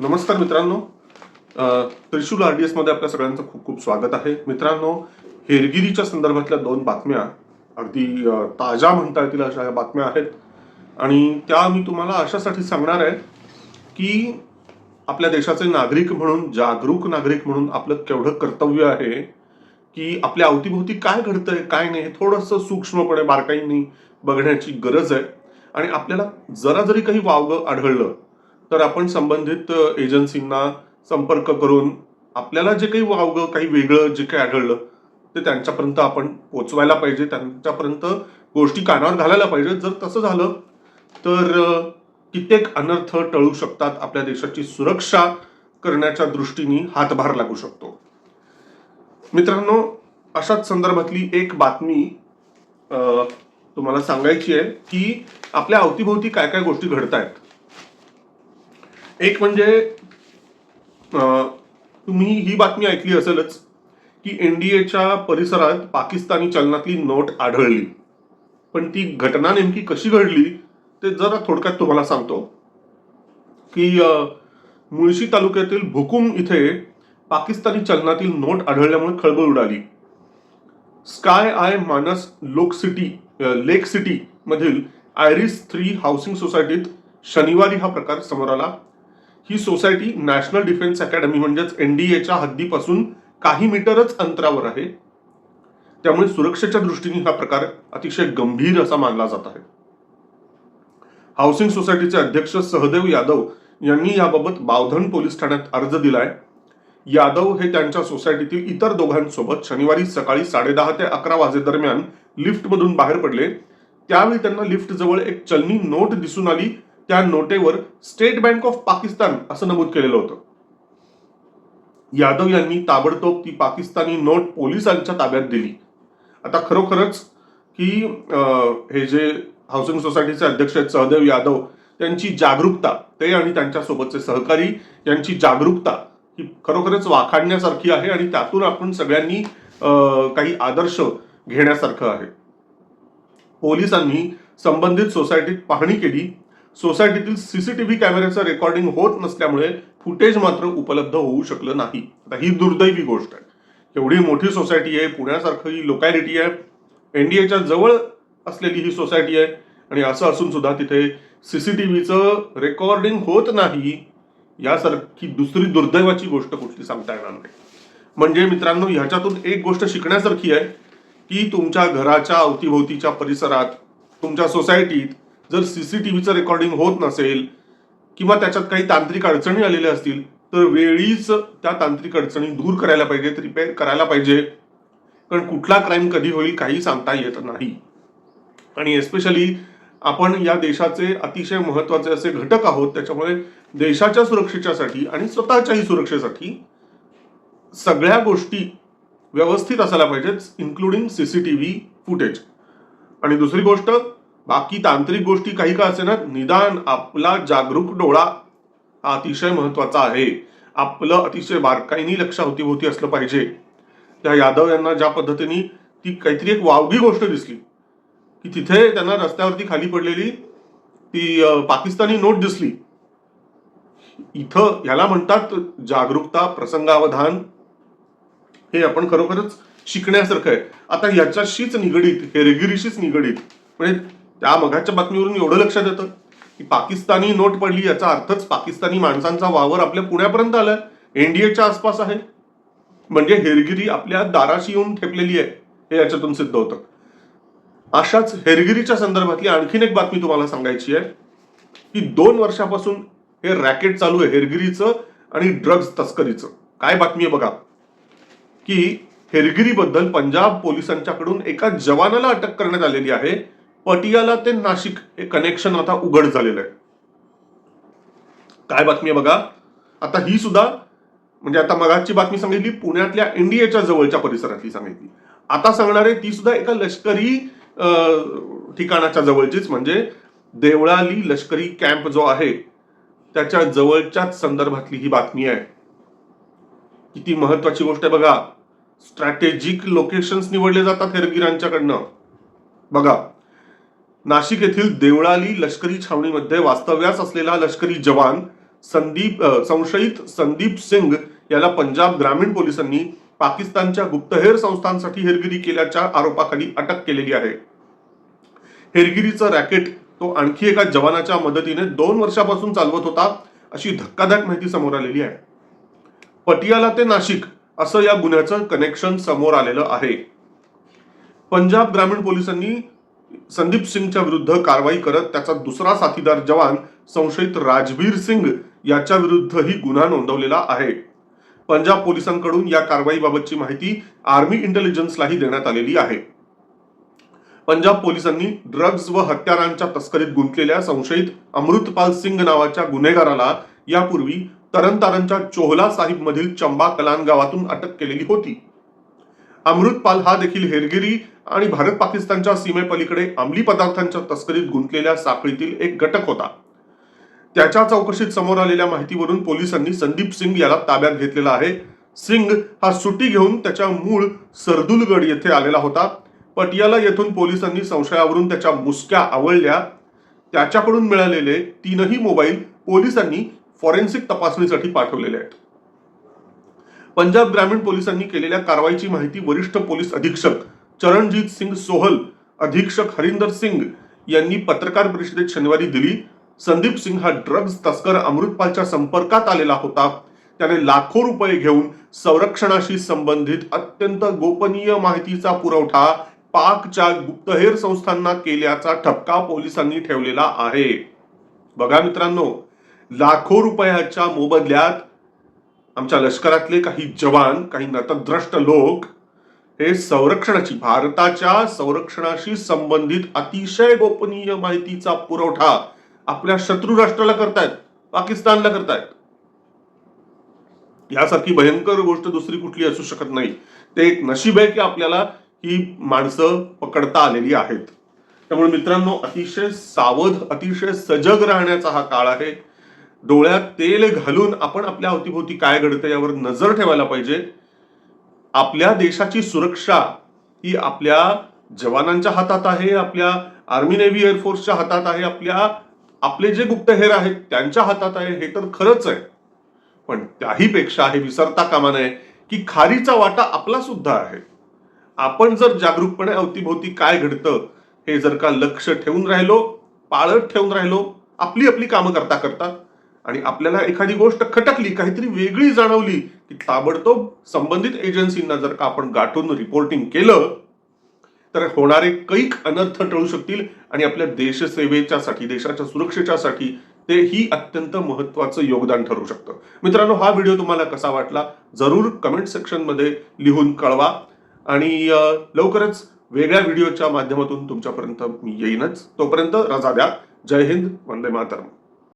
नमस्कार मित्रांनो. त्रिशूल R D एसमध्ये आपल्या सगळ्यांचं खूप खूप स्वागत आहे. मित्रांनो हेरगिरीच्या संदर्भातल्या दोन बातम्या अगदी ताज्या म्हणता येतील अशा या बातम्या आहेत. आणि त्या मी तुम्हाला अशासाठी सांगणार आहे की आपल्या देशाचे नागरिक म्हणून जागरूक नागरिक म्हणून आपलं केवढं कर्तव्य आहे की आपल्या अवतीभोवती काय घडतंय काय नाही हे थोडंसं सूक्ष्मपणे बारकाईंनी बघण्याची गरज आहे. आणि आपल्याला जरा जरी काही वावगं आढळलं तर आपण संबंधित एजन्सींना संपर्क करून आपल्याला जे काही वावगं काही वेगळं जे काही आढळलं ते त्यांच्यापर्यंत आपण पोचवायला पाहिजे. त्यांच्यापर्यंत गोष्टी कानावर घालायला पाहिजे. जर तसं झालं तर कित्येक अनर्थ टळू शकतात. आपल्या देशाची सुरक्षा करण्याच्या दृष्टीने हातभार लागू शकतो. मित्रांनो अशाच संदर्भातली एक बातमी तुम्हाला सांगायची आहे की आपल्या अवतीभोवती काय काय गोष्टी घडत आहेत एक म्हणजे तुम्ही ही बातमी ऐकली असेलच की एनडीएच्या परिसरात पाकिस्तानी चलनातली नोट आढळली. पण ती घटना नेमकी कशी घडली ते जरा थोडक्यात तुम्हाला सांगतो. की मुळशी तालुक्यातील भुकुम इथे पाकिस्तानी चलनातील नोट आढळल्यामुळे खळबळ उडाली. स्काय आय मानस लोक सिटी लेक सिटी मधील आयरिस थ्री हाऊसिंग सोसायटीत शनिवारी हा प्रकार समोर आला. ही सोसायटी नॅशनल डिफेन्स अकॅडमी म्हणजेच एनडीएच्या हद्दीपासून काही मीटरच अंतरावर आहे. त्यामुळे सुरक्षेच्या दृष्टीने हा प्रकार अतिशय गंभीर असा मानला जात आहे. हाऊसिंग सोसायटीचे अध्यक्ष सहदेव यादव यांनी याबाबत बावधन पोलीस ठाण्यात अर्ज दिलाय. यादव हे त्यांच्या सोसायटीतील इतर दोघांसोबत शनिवारी सकाळी साडेदहा ते अकरा वाजेदरम्यान लिफ्टमधून बाहेर पडले. त्यावेळी त्यांना लिफ्ट जवळ एक चलनी नोट दिसून आली. त्या नोटेवर स्टेट बँक ऑफ पाकिस्तान असं नमूद केलेलं होतं. यादव यांनी ताबडतोब ती पाकिस्तानी नोट पोलिसांच्या ताब्यात दिली. आता खरोखरच की हे जे हाऊसिंग सोसायटीचे अध्यक्ष आहेत सहदेव यादव त्यांची जागरूकता ते आणि त्यांच्यासोबतचे सहकारी यांची जागरूकता ही खरोखरच वाखाणण्यासारखी आहे आणि त्यातून आपण सगळ्यांनी काही आदर्श घेण्यासारखं आहे. पोलिसांनी संबंधित सोसायटीत पाहणी केली सोसायटीतील सीसीटीव्ही कॅमेऱ्याचं रेकॉर्डिंग होत नसल्यामुळे फुटेज मात्र उपलब्ध होऊ शकलं नाही. आता ही दुर्दैवी गोष्ट आहे. एवढी मोठी सोसायटी आहे पुण्यासारखं ही लोकॅलिटी आहे एनडीएच्या जवळ असलेली ही सोसायटी आहे आणि असं असून सुद्धा तिथे सीसीटीव्हीचं रेकॉर्डिंग होत नाही यासारखी दुसरी दुर्दैवाची गोष्ट कुठली सांगता येणार नाही. म्हणजे मित्रांनो ह्याच्यातून एक गोष्ट शिकण्यासारखी आहे की तुमच्या घराच्या अवतीभोवतीच्या परिसरात तुमच्या सोसायटीत जर सीसीटीव्हीचं रेकॉर्डिंग होत नसेल किंवा त्याच्यात काही तांत्रिक अडचणी आलेल्या असतील तर वेळीच त्या तांत्रिक अडचणी दूर करायला पाहिजेत रिपेअर करायला पाहिजे. कारण कुठला क्राईम कधी होईल काही सांगता येत नाही. आणि एस्पेशली आपण या देशाचे अतिशय महत्त्वाचे असे घटक आहोत त्याच्यामुळे देशाच्या सुरक्षेच्यासाठी आणि स्वतःच्याही सुरक्षेसाठी सगळ्या गोष्टी व्यवस्थित असायला पाहिजेत इन्क्लुडिंग सीसीटीव्ही फुटेज आणि दुसरी गोष्ट बाकी तांत्रिक गोष्टी काही का असे ना निदान आपला जागरूक डोळा हा अतिशय महत्त्वाचा आहे. आपलं अतिशय बारकाईनी लक्षावती होती असलं पाहिजे. त्या यादव यांना ज्या पद्धतीने ती काहीतरी एक वावगी गोष्ट दिसली की तिथे त्यांना रस्त्यावरती खाली पडलेली ती पाकिस्तानी नोट दिसली. इथं ह्याला म्हणतात जागरूकता प्रसंगावधान. हे आपण खरोखरच शिकण्यासारखं आहे. आता ह्याच्याशीच निगडीत हेरगिरीशीच निगडीत म्हणजे त्या मघाच्या बातमीवरून एवढं लक्षात येतं की पाकिस्तानी नोट पडली याचा अर्थच पाकिस्तानी माणसांचा वावर आपल्या पुण्यापर्यंत आलाय. एनडीएच्या आसपास आहे. म्हणजे हेरगिरी आपल्या दाराशी येऊन ठेपलेली आहे हे याच्यातून सिद्ध होतं. अशाच हेरगिरीच्या संदर्भातली आणखीन एक बातमी तुम्हाला सांगायची आहे की दोन वर्षापासून हे रॅकेट चालू आहे हेरगिरीचं आणि ड्रग्ज तस्करीचं. काय बातमी आहे बघा? की हेरगिरीबद्दल पंजाब पोलिसांच्याकडून एका जवानाला अटक करण्यात आलेली आहे. पटियाला ते नाशिक हे कनेक्शन आता उघड झालेलं आहे. काय बातमी आहे बघा? आता ही सुद्धा म्हणजे आता मगाची बातमी सांगितली पुण्यातल्या एनडीएच्या जवळच्या परिसरातली सांगितली. आता सांगणार आहे ती सुद्धा एका लष्करी ठिकाणाच्या जवळचीच म्हणजे देवळाली लष्करी कॅम्प जो आहे त्याच्या जवळच्याच संदर्भातली ही बातमी आहे. किती महत्वाची गोष्ट आहे बघा. स्ट्रॅटेजिक लोकेशन्स निवडले जातात हेरगिरांच्याकडनं. बघा. नाशिक येथील देवळाली लष्करी छावणीमध्ये वास्तव्यास असलेला लष्करी जवान संदीप संशयित संदीप सिंग याला पंजाब ग्रामीण पोलिसांनी पाकिस्तानच्या गुप्तहेर संस्थांसाठी हेरगिरी केल्याच्या आरोपाखाली अटक केलेली आहे. हेरगिरीचं रॅकेट तो आणखी एका जवानाच्या मदतीने दोन वर्षापासून चालवत होता अशी धक्कादायक माहिती समोर आलेली आहे. पटियाला ते नाशिक असं या गुन्ह्याचं कनेक्शन समोर आलेलं आहे. पंजाब ग्रामीण पोलिसांनी संदीप सिंगच्या विरुद्ध कारवाई करत त्याचा दुसरा साथीदार जवान संशयित राजवीर सिंग याच्या विरुद्धही गुन्हा नोंदवलेला आहे. पंजाब पोलिसांकडून या कारवाईबाबतची माहिती आर्मी इंटेलिजन्सलाही देण्यात आलेली आहे. पंजाब पोलिसांनी ड्रग्ज व हत्यारांच्या तस्करीत गुंतलेल्या संशयित अमृतपाल सिंग नावाच्या गुन्हेगाराला यापूर्वी तरनतारनच्या चोहला साहिब मधील चंबा कलान गावातून अटक केलेली होती. अमृतपाल हा देखील हेरगिरी आणि भारत पाकिस्तानच्या सीमेपलीकडे अंमली पदार्थांच्या तस्करीत गुंतलेल्या साखळीतील एक घटक होता. त्याच्या चौकशीत समोर आलेल्या माहितीवरून पोलिसांनी संदीप सिंग याला ताब्यात घेतलेला आहे. सिंग हा सुटी घेऊन त्याच्या मूळ सरदुलगड येथे आलेला होता. पटियाला येथून पोलिसांनी संशयावरून त्याच्या मुसक्या आवळल्या. त्याच्याकडून मिळालेले तीनही मोबाईल पोलिसांनी फॉरेन्सिक तपासणीसाठी पाठवलेले आहेत. पंजाब ग्रामीण पोलिसांनी केलेल्या कारवाईची माहिती वरिष्ठ पोलीस अधीक्षक चरणजीत सिंग सोहल अधीक्षक हरिंदर सिंग यांनी पत्रकार परिषदेत शनिवारी दिली. संदीप सिंग हा ड्रग्ज तस्कर अमृतपालच्या संपर्कात आलेला होता. त्याने लाखो रुपये घेऊन संरक्षणाशी संबंधित अत्यंत गोपनीय माहितीचा पुरवठा पाकच्या गुप्तहेर संस्थांना केल्याचा ठपका पोलिसांनी ठेवलेला आहे. बघा मित्रांनो लाखो रुपयाच्या मोबदल्यात आमच्या लष्करातले काही जवान काही नतद्रष्ट लोक हे संरक्षणाची भारताच्या संरक्षणाशी संबंधित अतिशय गोपनीय माहितीचा पुरवठा आपल्या शत्रू राष्ट्राला करतायत पाकिस्तानला करतायत. यासारखी भयंकर गोष्ट दुसरी कुठली असू शकत नाही. ते एक नशीब आहे की आपल्याला ही माणसं पकडता आलेली आहेत. त्यामुळे मित्रांनो अतिशय सावध अतिशय सजग राहण्याचा हा काळ आहे. डोळ्यात तेल घालून आपण आपल्या अवतीभोवती काय घडतं यावर नजर ठेवायला पाहिजे. आपल्या देशाची सुरक्षा ही आपल्या जवानांच्या हातात आहे आपल्या आर्मी नेव्ही एअरफोर्सच्या हातात आहे आपल्या आपले जे गुप्तहेर आहेत त्यांच्या हातात आहे हे तर खरंच आहे. पण त्याहीपेक्षा हे विसरता कामा नये की खारीचा वाटा आपला सुद्धा आहे. आपण जर जागरूकपणे अवतीभोवती काय घडतं हे जर का लक्ष ठेवून राहिलो पाळत ठेवून राहिलो आपली आपली कामं करता करता आणि आपल्याला एखादी गोष्ट खटकली काहीतरी वेगळी जाणवली की ताबडतोब संबंधित एजन्सींना जर का आपण गाठून रिपोर्टिंग केलं तर होणारे कैक अनर्थ टळू शकतील आणि आपल्या देशसेवेच्यासाठी देशाच्या सुरक्षेच्यासाठी ते ही अत्यंत महत्वाचं योगदान ठरू शकतं. मित्रांनो हा व्हिडिओ तुम्हाला कसा वाटला जरूर कमेंट सेक्शनमध्ये लिहून कळवा. आणि लवकरच वेगळ्या व्हिडिओच्या माध्यमातून तुमच्यापर्यंत मी येईनच. तोपर्यंत रजा द्या. जय हिंद वंदे मातरम.